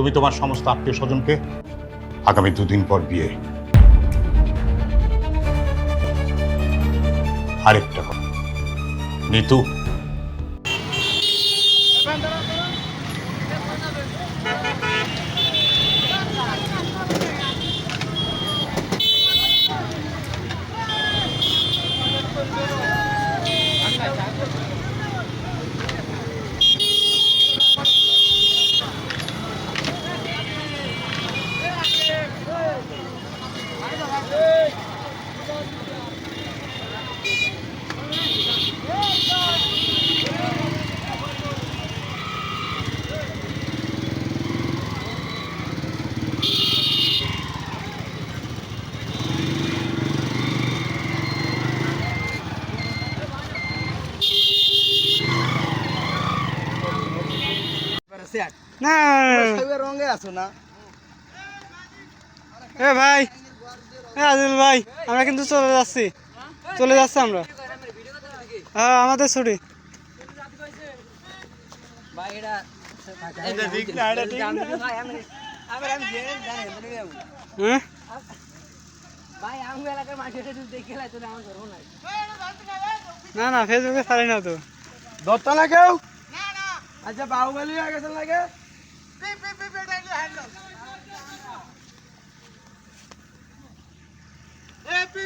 তুমি তোমার সমস্ত আত্মীয় স্বজনকে আগামী দুদিন পর বিয়ে। আরেকটা কথা। নিতু। না। রঙে আছো না? এ ভাই এ আজিল ভাই আমরা কিন্তু চলে যাচ্ছি। চলে যাচ্ছি আমরা। হ্যাঁ আমাদের ছুটি। ভাই এটা এটা ঠিক না, এটা ঠিক না। আমি জেনে জানি তুমি হ্যাঁ? ভাই আমি এলাকার মাঠে দেখে লাই তোলে আমার ধরবো না না না ফেসবুকে ছাড়ি না তো। ধরতো না কেউ? আচ্ছা বাহুবলি হয়ে গেছে লাগে এই চাপ দে